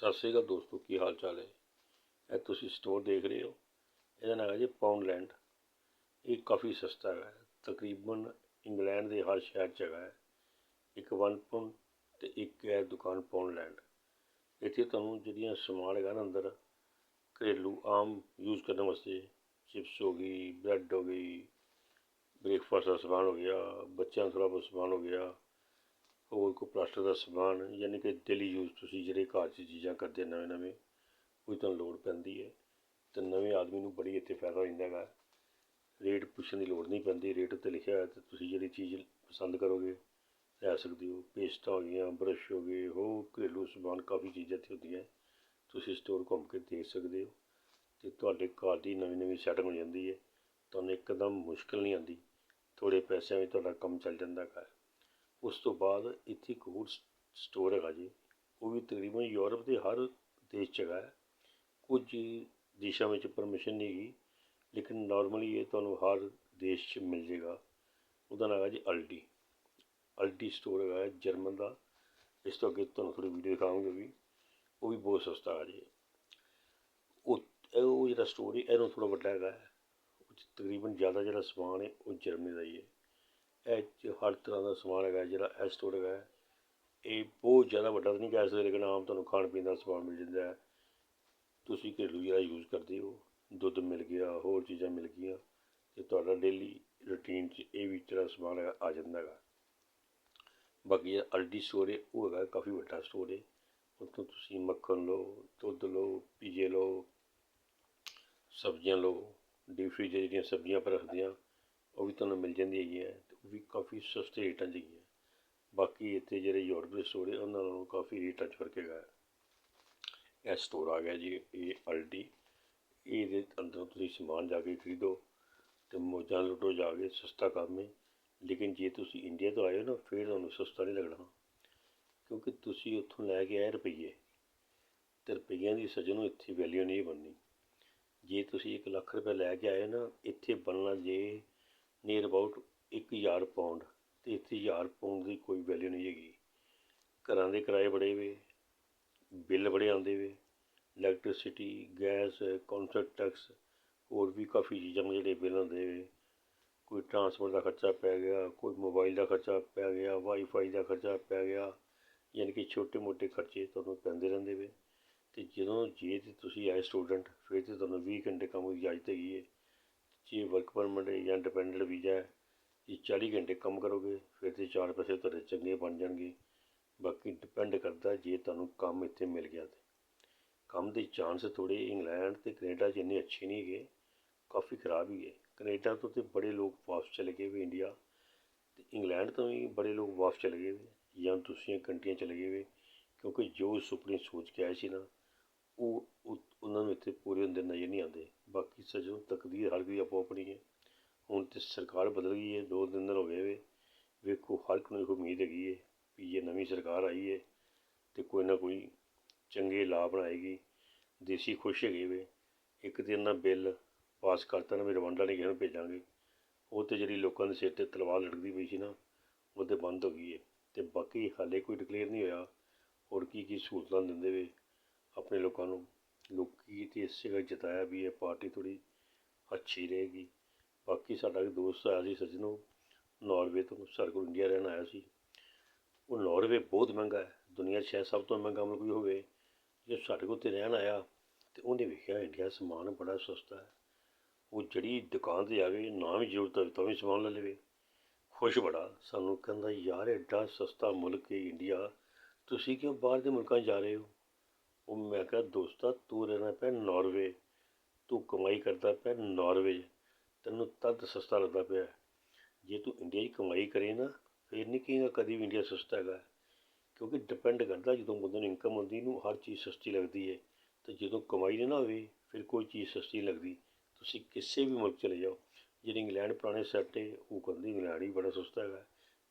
ਸਤਿ ਸ਼੍ਰੀ ਅਕਾਲ ਦੋਸਤੋ, ਕੀ ਹਾਲ ਚਾਲ ਹੈ? ਇਹ ਤੁਸੀਂ ਸਟੋਰ ਦੇਖ ਰਹੇ ਹੋ। ਇਹਦਾ ਨਾਮ ਹੈ ਜੀ ਪਾਉਂਡਲੈਂਡ ਇਹ ਕਾਫੀ ਸਸਤਾ ਹੈ। ਤਕਰੀਬਨ ਇੰਗਲੈਂਡ ਦੇ ਹਰ ਸ਼ਹਿਰ 'ਚ ਹੈਗਾ ਹੈ। ਇੱਕ ਵਨ ਪੁੰਡ ਤੇ ਇੱਕ ਹੈ ਦੁਕਾਨ ਪਾਉਂਡਲੈਂਡ ਇੱਥੇ ਤੁਹਾਨੂੰ ਜਿਹੜੀਆਂ ਸਮਾਨ ਹੈਗਾ ਨਾ ਅੰਦਰ, ਘਰੇਲੂ ਆਮ ਯੂਜ਼ ਕਰਨ ਵਾਸਤੇ ਚਿਪਸ ਹੋ ਗਈ ਬ੍ਰੈਡ ਹੋ ਗਈ ਬ੍ਰੇਕਫਾਸਟ ਦਾ ਸਮਾਨ ਹੋ ਗਿਆ, ਬੱਚਿਆਂ ਦਾ ਥੋੜ੍ਹਾ ਬਹੁਤ ਸਮਾਨ ਹੋ ਗਿਆ ਹੋਰ ਕੋਈ ਪਲਾਸਟਿਕ ਦਾ ਸਮਾਨ, ਯਾਨੀ ਕਿ ਡੇਲੀ ਯੂਜ਼ ਤੁਸੀਂ ਜਿਹੜੇ ਘਰ 'ਚ ਚੀਜ਼ਾਂ ਕਰਦੇ ਨਵੇਂ ਨਵੇਂ ਕੋਈ ਤੁਹਾਨੂੰ ਲੋੜ ਪੈਂਦੀ ਹੈ। ਤੇ ਨਵੇਂ ਆਦਮੀ ਨੂੰ ਬੜੀ ਇੱਥੇ ਫਾਇਦਾ ਹੋ ਜਾਂਦਾ ਹੈਗਾ। ਰੇਟ ਪੁੱਛਣ ਦੀ ਲੋੜ ਨਹੀਂ ਪੈਂਦੀ, ਰੇਟ ਉੱਤੇ ਲਿਖਿਆ ਹੋਇਆ ਤੇ ਤੁਸੀਂ ਜਿਹੜੀ ਚੀਜ਼ ਪਸੰਦ ਕਰੋਗੇ, ਲੈ ਸਕਦੇ ਹੋ। ਪੇਸਟਾਂ ਹੋ ਗਈਆਂ, ਬਰਸ਼ ਹੋ ਗਏ, ਹੋਰ ਘਰੇਲੂ ਸਮਾਨ ਕਾਫੀ ਚੀਜ਼ਾਂ ਇੱਥੇ ਹੁੰਦੀਆਂ। ਤੁਸੀਂ ਸਟੋਰ ਘੁੰਮ ਕੇ ਦੇਖ ਸਕਦੇ ਹੋ ਤੇ ਤੁਹਾਡੇ ਘਰ ਦੀ ਨਵੀਂ ਨਵੀਂ ਸੈਟਿੰਗ ਹੋ ਜਾਂਦੀ ਹੈ। ਤੁਹਾਨੂੰ ਇੱਕਦਮ ਮੁਸ਼ਕਲ ਨਹੀਂ ਆਉਂਦੀ। ਥੋੜ੍ਹੇ ਪੈਸਿਆਂ ਵਿੱਚ ਤੁਹਾਡਾ ਕੰਮ ਚੱਲ ਜਾਂਦਾ ਹੈ ਉਸ ਤੋਂ ਬਾਅਦ ਇੱਥੇ ਇੱਕ ਹੋਰ ਸਟੋਰ ਹੈਗਾ ਜੀ। ਉਹ ਵੀ ਤਕਰੀਬਨ ਯੂਰਪ ਦੇ ਹਰ ਦੇਸ਼ 'ਚ ਹੈਗਾ ਕੁਝ ਦੇਸ਼ਾਂ ਵਿੱਚ ਪਰਮਿਸ਼ਨ ਨਹੀਂ ਹੈਗੀ, ਲੇਕਿਨ ਨੋਰਮਲੀ ਇਹ ਤੁਹਾਨੂੰ ਹਰ ਦੇਸ਼ 'ਚ ਮਿਲ ਜਾਏਗਾ ਉਹਦਾ ਨਾਮ ਹੈ ਜੀ ਅਲਡੀ ਅਲਡੀ ਸਟੋਰ ਹੈਗਾ ਜਰਮਨ ਦਾ। ਇਸ ਤੋਂ ਅੱਗੇ ਤੁਹਾਨੂੰ ਥੋੜੀ ਵੀਡੀਓ ਦਿਖਾਵਾਂਗੇ ਵੀ। ਉਹ ਵੀ ਬਹੁਤ ਸਸਤਾ ਹੈ ਜੀ। ਉਹ ਉਹ ਜਿਹੜਾ ਸਟੋਰ ਹੈ, ਇਹਨੂੰ ਥੋੜਾ ਵੱਡਾ ਹੈਗਾ ਹੈ। ਉਹ 'ਚ ਤਕਰੀਬਨ ਜ਼ਿਆਦਾ ਜਿਹੜਾ ਸਮਾਨ ਹੈ, ਉਹ ਜਰਮਨੀ ਦਾ ਹੀ ਹੈ। ਇਹ 'ਚ ਹਰ ਤਰ੍ਹਾਂ ਦਾ ਸਮਾਨ ਹੈਗਾ ਜਿਹੜਾ ਇਹ ਸਟੋਰ ਹੈਗਾ ਇਹ ਬਹੁਤ ਜ਼ਿਆਦਾ ਵੱਡਾ ਤਾਂ ਨਹੀਂ ਕਹਿ ਸਕਦੇ, ਲੇਕਿਨ ਆਮ ਤੁਹਾਨੂੰ ਖਾਣ ਪੀਣ ਦਾ ਸਮਾਨ ਮਿਲ ਜਾਂਦਾ ਹੈ। ਤੁਸੀਂ ਘਰੇਲੂ ਜਿਹੜਾ ਯੂਜ਼ ਕਰਦੇ ਹੋ, ਦੁੱਧ ਮਿਲ ਗਿਆ, ਹੋਰ ਚੀਜ਼ਾਂ ਮਿਲ ਗਈਆਂ, ਤੇ ਤੁਹਾਡਾ ਡੇਲੀ ਰੂਟੀਨ 'ਚ ਇਹ ਵੀ ਜਿਹੜਾ ਸਮਾਨ ਹੈਗਾ ਆ ਜਾਂਦਾ ਹੈਗਾ। ਬਾਕੀ ਜਿਹੜਾ ਅਲਡੀ ਸਟੋਰ ਹੈ, ਉਹ ਹੈਗਾ ਕਾਫੀ ਵੱਡਾ ਸਟੋਰ ਹੈ। ਉੱਥੋਂ ਤੁਸੀਂ ਮੱਖਣ ਲਓ, ਦੁੱਧ ਲਓ, ਪੀਜੇ ਲਓ, ਸਬਜ਼ੀਆਂ ਲਓ ਡੀਪ ਫ੍ਰੀਜ ਜਿਹੜੀਆਂ ਸਬਜ਼ੀਆਂ ਆਪਾਂ ਰੱਖਦੇ ਹਾਂ, ਉਹ ਵੀ ਤੁਹਾਨੂੰ ਮਿਲ ਜਾਂਦੀ ਹੈਗੀ ਹੈ ਵੀ ਕਾਫੀ ਸਸਤੇ ਰੇਟਾਂ 'ਚ ਹੈਗੀ ਬਾਕੀ ਇੱਥੇ ਜਿਹੜੇ ਯੂਰਪ ਦੇ ਸਟੋਰ ਹੈ ਉਹਨਾਂ ਨਾਲੋਂ ਕਾਫੀ ਰੇਟਾਂ 'ਚ ਫ਼ਰਕ ਹੈਗਾ। ਇਹ ਸਟੋਰ ਆ ਗਿਆ ਜੀ, ਇਹ ਅਲਡੀ ਇਹਦੇ ਅੰਦਰੋਂ ਤੁਸੀਂ ਸਮਾਨ ਜਾ ਕੇ ਖਰੀਦੋ ਤੇ ਮੌਜਾਂ ਲੁੱਟੋ ਜਾ ਕੇ, ਸਸਤਾ ਕੰਮ ਹੈ ਲੇਕਿਨ ਜੇ ਤੁਸੀਂ ਇੰਡੀਆ ਤੋਂ ਆਏ ਹੋ ਨਾ, ਫਿਰ ਤੁਹਾਨੂੰ ਸਸਤਾ ਨਹੀਂ ਲੱਗਣਾ। ਕਿਉਂਕਿ ਤੁਸੀਂ ਉੱਥੋਂ ਲੈ ਕੇ ਆਏ ਰੁਪਈਏ। ਤੇ ਰੁਪਈਆਂ ਦੀ ਸੱਜਣੋਂ ਇੱਥੇ ਵੈਲਿਊ ਨਹੀਂ ਬਣਨੀ। ਜੇ ਤੁਸੀਂ 1 ਲੱਖ ਰੁਪਏ ਲੈ ਕੇ ਆਏ ਨਾ, ਇੱਥੇ ਬਣਨਾ ਜੇ ਨੀਅਰ ਅਬਾਊਟ ਇੱਕ ਹਜ਼ਾਰ ਪਾਉਂਡ ਤੇ ਇੱਥੇ 1000 ਪਾਉਂਡ ਦੀ ਕੋਈ ਵੈਲਿਊ ਨਹੀਂ ਹੈਗੀ। ਘਰਾਂ ਦੇ ਕਿਰਾਏ ਬੜੇ ਵੇ, ਬਿੱਲ ਬੜੇ ਆਉਂਦੇ ਵੇ ਇਲੈਕਟ੍ਰਿਸਿਟੀ ਗੈਸ ਕੌਂਸਰਟ ਟੈਕਸ ਹੋਰ ਵੀ ਕਾਫੀ ਚੀਜ਼ਾਂ ਜਿਹੜੇ ਬਿੱਲ ਆਉਂਦੇ ਵੇ। ਕੋਈ ਟਰਾਂਸਪੋਰਟ ਦਾ ਖਰਚਾ ਪੈ ਗਿਆ, ਕੋਈ ਮੋਬਾਈਲ ਦਾ ਖਰਚਾ ਪੈ ਗਿਆ ਵਾਈਫਾਈ ਦਾ ਖਰਚਾ ਪੈ ਗਿਆ, ਯਾਨੀ ਕਿ ਛੋਟੇ ਮੋਟੇ ਖਰਚੇ ਤੁਹਾਨੂੰ ਪੈਂਦੇ ਰਹਿੰਦੇ ਵੇ। ਤੇ ਜਦੋਂ ਜੇ ਤੇ ਤੁਸੀਂ ਆਏ ਸਟੂਡੈਂਟ ਫਿਰ ਤੇ ਤੁਹਾਨੂੰ 20 ਘੰਟੇ ਕੰਮ ਦੀ ਇਜਾਜ਼ਤ ਹੈਗੀ ਹੈ ਜੇ ਵਰਕ ਪਰਮਿਟ ਹੈ ਜਾਂ ਡਿਪੈਂਡੈਂਟ ਵੀਜ਼ਾ ਹੈ ਜੇ 40 ਘੰਟੇ ਕੰਮ ਕਰੋਗੇ, ਫਿਰ ਤੇ ਚਾਰ ਪੈਸੇ ਤੁਹਾਡੇ ਚੰਗੇ ਬਣ ਜਾਣਗੇ। ਬਾਕੀ ਡਿਪੈਂਡ ਕਰਦਾ ਜੇ ਤੁਹਾਨੂੰ ਕੰਮ ਇੱਥੇ ਮਿਲ ਗਿਆ ਤੇ। ਕੰਮ ਦੇ ਚਾਂਸ ਥੋੜ੍ਹੇ ਇੰਗਲੈਂਡ ਤੇ ਕੈਨੇਡਾ 'ਚ ਇੰਨੇ ਅੱਛੇ ਨਹੀਂ ਹੈਗੇ, ਕਾਫੀ ਖਰਾਬ ਹੀ ਹੈ। ਕੈਨੇਡਾ ਤੋਂ ਤੇ ਬੜੇ ਲੋਕ ਵਾਪਸ ਚਲੇ ਗਏ ਵੀ ਇੰਡੀਆ ਤੇ ਇੰਗਲੈਂਡ ਤੋਂ ਵੀ ਬੜੇ ਲੋਕ ਵਾਪਸ ਚਲੇ ਗਏ ਜਾਂ ਦੂਸਰੀਆਂ ਕੰਟਰੀਆਂ ਚਲੇ ਗਏ ਵੇ, ਕਿਉਂਕਿ ਜੋ ਸੁਪਨੇ ਸੋਚ ਕੇ ਆਏ ਸੀ ਨਾ, ਉਹ- ਉਹਨਾਂ ਨੂੰ ਇੱਥੇ ਪੂਰੇ ਹੁੰਦੇ ਨਜ਼ਰ ਨਹੀਂ ਆਉਂਦੇ। ਬਾਕੀ ਸਜੋ ਤਕਦੀਰ ਹਰ ਕੋਈ ਆਪੋ ਆਪਣੀ ਹੈ। ਹੁਣ ਤਾਂ ਸਰਕਾਰ ਬਦਲ ਗਈ ਹੈ, ਦੋ ਤਿੰਨ ਦਿਨ ਹੋ ਗਏ ਵੇ। ਵੇਖੋ, ਹਰ ਇੱਕ ਨੂੰ ਇੱਕ ਉਮੀਦ ਹੈਗੀ ਹੈ ਵੀ ਜੇ ਨਵੀਂ ਸਰਕਾਰ ਆਈ ਹੈ ਤੇ ਕੋਈ ਨਾ ਕੋਈ ਚੰਗੇ ਲਾਅ ਬਣਾਏਗੀ ਦੇਸੀ ਖੁਸ਼ ਹੈਗੇ ਵੇ। ਇੱਕ ਤਾਂ ਨਾ ਬਿੱਲ ਪਾਸ ਕਰਤਾ ਨਾ, ਵੀ ਰਵਾਂਡਾ ਨੇ ਕਿਸੇ ਭੇਜਾਂਗੇ। ਉਹ ਤੇ ਜਿਹੜੀ ਲੋਕਾਂ ਦੇ ਸਿਰ ਤੇ ਤਲਵਾਰ ਲਟਕਦੀ ਪਈ ਸੀ ਨਾ, ਉਹ ਤੇ ਬੰਦ ਹੋ ਗਈ ਹੈ। ਤੇ ਬਾਕੀ ਹਾਲੇ ਕੋਈ ਡਿਕਲੇਅਰ ਨਹੀਂ ਹੋਇਆ। ਹੋਰ ਕੀ ਕੀ ਸਹੂਲਤਾਂ ਦਿੰਦੇ ਵੇ ਆਪਣੇ ਲੋਕਾਂ ਨੂੰ। ਲੋਕੀ ਤੇ ਇਸ ਜਗ੍ਹਾ ਜਿਤਾਇਆ ਵੀ ਇਹ ਪਾਰਟੀ ਥੋੜੀ ਅੱਛੀ ਰਹੇਗੀ। ਬਾਕੀ ਸਾਡਾ ਇੱਕ ਦੋਸਤ ਆਇਆ ਸੀ ਸੱਜਣੋ ਨਾਰਵੇ ਤੋਂ ਸਾਡੇ ਕੋਲ ਇੰਡੀਆ ਰਹਿਣ ਆਇਆ ਸੀ। ਉਹ ਨਾਰਵੇ ਬਹੁਤ ਮਹਿੰਗਾ ਹੈ ਦੁਨੀਆ 'ਚ ਸ਼ਾਇਦ ਸਭ ਤੋਂ ਮਹਿੰਗਾ ਮੁਲਕ ਵੀ ਹੋਵੇ। ਜੇ ਸਾਡੇ ਕੋਲ ਤੇ ਰਹਿਣ ਆਇਆ ਤੇ ਉਹਨੇ ਵੇਖਿਆ ਇੰਡੀਆ ਸਮਾਨ ਬੜਾ ਸਸਤਾ ਹੈ। ਉਹ ਜਿਹੜੀ ਦੁਕਾਨ ਤੇ ਜਾਵੇ ਨਾ ਵੀ ਜ਼ਰੂਰਤ ਹੋਵੇ ਤਾਂ ਵੀ ਸਮਾਨ ਲੈ ਲਵੇ। ਖੁਸ਼ ਬੜਾ ਸਾਨੂੰ ਕਹਿੰਦਾ ਯਾਰ ਐਡਾ ਸਸਤਾ ਮੁਲਕ ਹੈ ਇੰਡੀਆ ਤੁਸੀਂ ਕਿਉਂ ਬਾਹਰ ਦੇ ਮੁਲਕਾਂ 'ਚ ਜਾ ਰਹੇ ਹੋ? ਉਹ ਮੈਂ ਕਿਹਾ ਦੋਸਤਾ ਤੂੰ ਰਹਿਣਾ ਪਿਆ ਨਾਰਵੇ ਤੂੰ ਕਮਾਈ ਕਰਦਾ ਪਿਆ ਨਾਰਵੇ 'ਚ, ਤੈਨੂੰ ਤਦ ਸਸਤਾ ਲੱਗਦਾ ਪਿਆ ਜੇ ਤੂੰ ਇੰਡੀਆ 'ਚ ਕਮਾਈ ਕਰੇ ਨਾ ਫਿਰ ਨਹੀਂ ਕਹੇਗਾ ਕਦੀ ਵੀ ਇੰਡੀਆ ਸਸਤਾ ਹੈਗਾ। ਕਿਉਂਕਿ ਡਿਪੈਂਡ ਕਰਦਾ ਜਦੋਂ ਬੰਦੇ ਨੂੰ ਇਨਕਮ ਹੁੰਦੀ ਨੂੰ ਹਰ ਚੀਜ਼ ਸਸਤੀ ਲੱਗਦੀ ਹੈ। ਤੇ ਜਦੋਂ ਕਮਾਈ ਨਹੀਂ ਨਾ ਹੋਵੇ ਫਿਰ ਕੋਈ ਚੀਜ਼ ਸਸਤੀ ਨਹੀਂ ਲੱਗਦੀ। ਤੁਸੀਂ ਕਿਸੇ ਵੀ ਮੁਲਕ ਚਲੇ ਜਾਓ ਜਿਹੜੇ ਇੰਗਲੈਂਡ ਪੁਰਾਣੇ ਸੈੱਟ ਹੈ ਉਹ ਕਹਿੰਦੇ ਇੰਗਲੈਂਡ ਹੀ ਬੜਾ ਸਸਤਾ ਹੈਗਾ।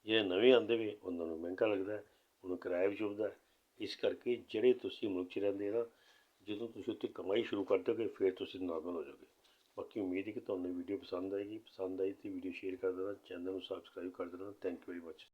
ਜਿਹੜੇ ਨਵੇਂ ਆਉਂਦੇ ਵੇ ਉਹਨਾਂ ਨੂੰ ਮਹਿੰਗਾ ਲੱਗਦਾ ਹੈ, ਉਹਨੂੰ ਕਿਰਾਇਆ ਵੀ ਚੁੱਭਦਾ ਹੈ। ਇਸ ਕਰਕੇ ਜਿਹੜੇ ਤੁਸੀਂ ਮੁਲਕ 'ਚ ਰਹਿੰਦੇ ਨਾ ਜਦੋਂ ਤੁਸੀਂ ਉੱਥੇ ਕਮਾਈ ਸ਼ੁਰੂ ਕਰ ਦੋਗੇ ਫਿਰ ਤੁਸੀਂ ਨਾਰਮਲ ਹੋ ਜਾਓਗੇ। ਬਾਕੀ ਉਮੀਦ ਹੈ ਕਿ ਤੁਹਾਨੂੰ ਵੀਡੀਓ ਪਸੰਦ ਆਏਗੀ। ਪਸੰਦ ਆਈ ਤੇ ਵੀਡੀਓ ਸ਼ੇਅਰ ਕਰ ਦੇਣਾ ਚੈਨਲ ਨੂੰ ਸਬਸਕ੍ਰਾਈਬ ਕਰ ਦੇਣਾ। Thank you very much